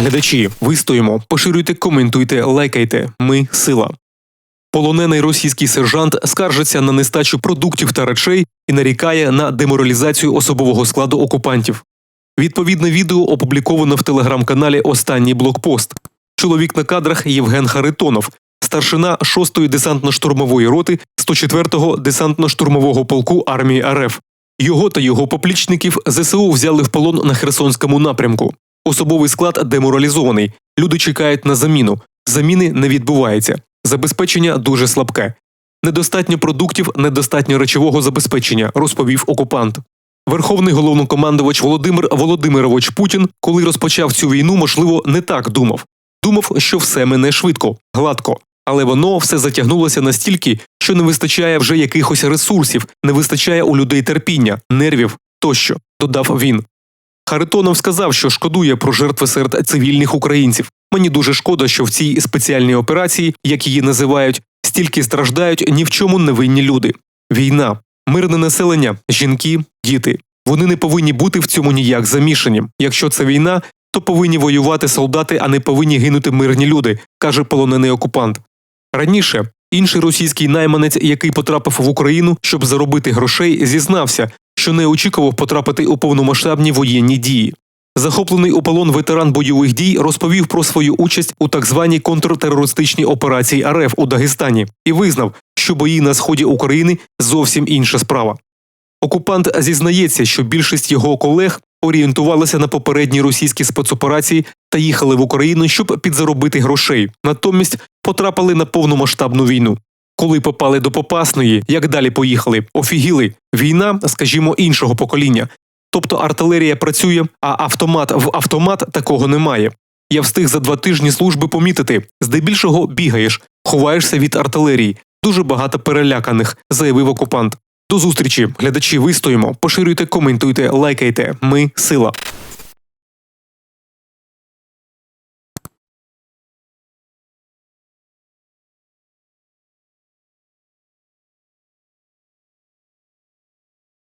Глядачі, вистоїмо, поширюйте, коментуйте, лайкайте. Ми сила. Полонений російський сержант скаржиться на нестачу продуктів та речей і нарікає на деморалізацію особового складу окупантів. Відповідне відео опубліковано в телеграм-каналі Останній блокпост. Чоловік на кадрах Євген Харитонов, старшина 6-ї десантно-штурмової роти 104-го десантно-штурмового полку армії РФ. Його та його поплічників ЗСУ взяли в полон на Херсонському напрямку. Особовий склад деморалізований. Люди чекають на заміну. Заміни не відбувається. Забезпечення дуже слабке. Недостатньо продуктів, недостатньо речового забезпечення, розповів окупант. Верховний головнокомандувач Володимир Володимирович Путін, коли розпочав цю війну, можливо, не так думав. Думав, що все мине швидко, гладко. Але воно все затягнулося настільки, що не вистачає вже якихось ресурсів, не вистачає у людей терпіння, нервів тощо, додав він. Харитонов сказав, що шкодує про жертви серед цивільних українців. Мені дуже шкода, що в цій спеціальній операції, як її називають, стільки страждають ні в чому не винні люди. Війна, мирне населення, жінки, діти. Вони не повинні бути в цьому ніяк замішані. Якщо це війна, то повинні воювати солдати, а не повинні гинути мирні люди, каже полонений окупант. Раніше інший російський найманець, який потрапив в Україну, щоб заробити грошей, зізнався, що не очікував потрапити у повномасштабні воєнні дії. Захоплений у полон ветеран бойових дій розповів про свою участь у так званій контртерористичній операції РФ у Дагестані і визнав, що бої на сході України зовсім інша справа. Окупант зізнається, що більшість його колег орієнтувалися на попередні російські спецоперації та їхали в Україну, щоб підзаробити грошей, натомість потрапили на повномасштабну війну. Коли попали до Попасної, як далі поїхали, офігіли. Війна, скажімо, іншого покоління. Тобто артилерія працює, а автомат в автомат такого немає. Я встиг за два тижні служби помітити. Здебільшого бігаєш, ховаєшся від артилерії. Дуже багато переляканих, заявив окупант. До зустрічі, глядачі, вистоїмо. Поширюйте, коментуйте, лайкайте. Ми сила.